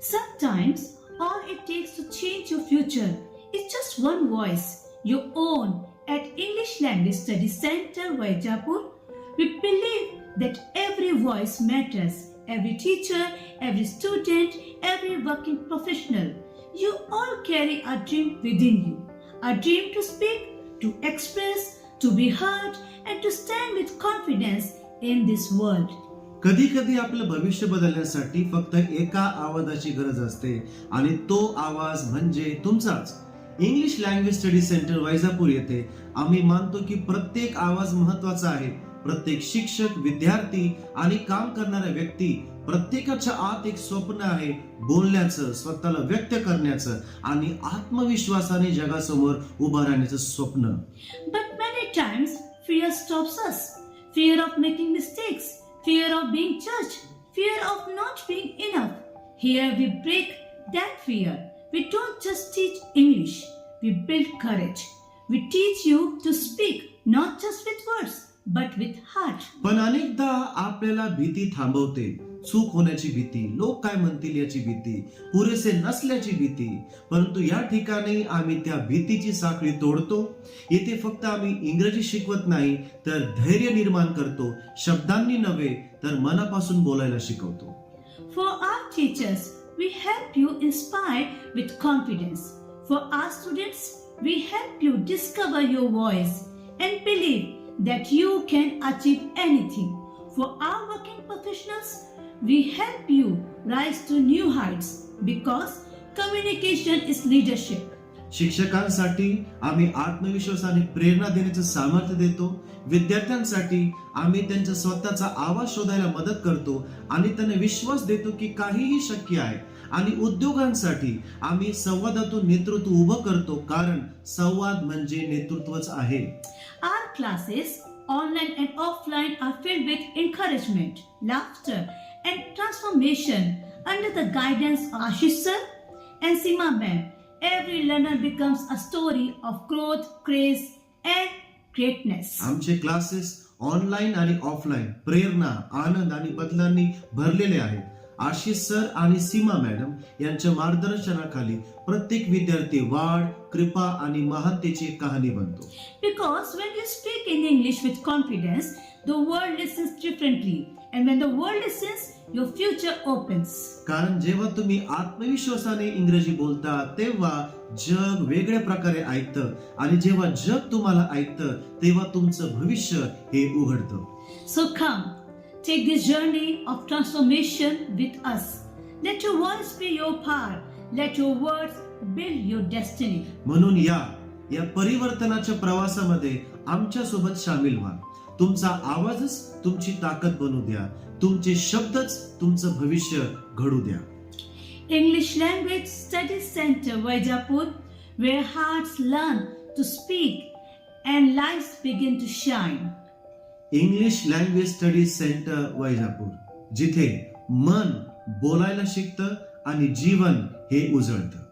Sometimes all it takes to change your future is just one voice, your own. At English Language Study Center, Vajapur, we believe that every voice matters. Every teacher, every student, every working professional. You all carry a dream within you. A dream to speak, to express, to be heard, and to stand with confidence in this world. कधी कधी आपलं भविष्य बदलण्यासाठी फक्त एका आवाजाची गरज असते आणि तो आवाज म्हणजे तुमचाच. English language study centre Vaijapur येथे आम्ही मानतो की प्रत्येक आवाज महत्त्वाचा आहे. प्रत्येक शिक्षक विद्यार्थी आणि काम करणाऱ्या व्यक्ती प्रत्येकाच्या आत एक स्वप्न आहे बोलण्याचं स्वतःला व्यक्त करण्याचं आणि आत्मविश्वासाने जगासमोर उभं राहण्याचं स्वप्न. But many times fear stops us fear of making mistakes fear of being judged, fear of not being enough. Here we break that fear. We don't just teach English, we build courage. We teach you to speak not just with words, but with heart. पण अनेकदा आपल्याला भीती थांबवते चूक होण्याची भीती लोक काय म्हणतील याची भीती पुरेसे नसल्याची भीती. परंतु या ठिकाणी आम्ही त्या भीतीची साखळी तोडतो. येथे फक्त आम्ही इंग्रजी शिकवत नाही तर धैर्य निर्माण करतो. शब्दांनी नव्हे तर मनापासून बोलायला शिकवतो. For our teachers we help you inspire with confidence for our students we help you discover your voice and believe that you can achieve anything for our working professionals we help you rise to new heights because communication is leadership. शिक्षकांसाठी आम्ही आत्मविश्वास आणि प्रेरणा देण्याचं सामर्थ्य देतो. विद्यार्थ्यांसाठी आम्ही त्यांचा स्वतःचा आवाज शोधायला मदत करतो. आणि त्यांना विश्वास देतो की काहीही शक्य आहे. आणि उद्योगांसाठी आम्ही संवादातून नेतृत्व उभं करतो कारण संवाद म्हणजे नेतृत्वच आहे. Our classes, online and offline, are filled with encouragement, laughter, and transformation under the guidance of Ashish sir and Sima ma'am. Every learner becomes a story of growth, grace, and greatness. आमचे classes online आणि offline प्रेरणा आनंद आणि बदलांनी भरलेले आहेत Ashish sir आणि सीमा madam यांच्या मार्गदर्शनाखाली प्रत्येक विद्यार्थी वाढ कृपा आणि महानतेची एक कहाणी बनतो Because when you speak in English with confidence, the world listens differently. And when the world listens, your future opens. कारण जेव्हा तुम्ही आत्मविश्वासाने इंग्रजी बोलता तेव्हा जग वेगळ्या प्रकारे ऐकतं आणि जेव्हा जग तुम्हाला ऐकतं तेव्हा तुमचं भविष्य हे उघडतं So come, take this journey of transformation with us. Let your voice be your power. Let your words build your destiny. म्हणून या या परिवर्तनाच्या प्रवासामध्ये आमच्यासोबत सामील व्हा तुमचा आवाजच तुमची ताकद बनू द्या तुमचे शब्दच तुमचं भविष्य घडू द्या English Language Study Center, Vajapur, where hearts learn to speak and lives begin to shine. English language study centre Vaijapur जिथे मन बोलायला शिकतं आणि जीवन हे उजळतं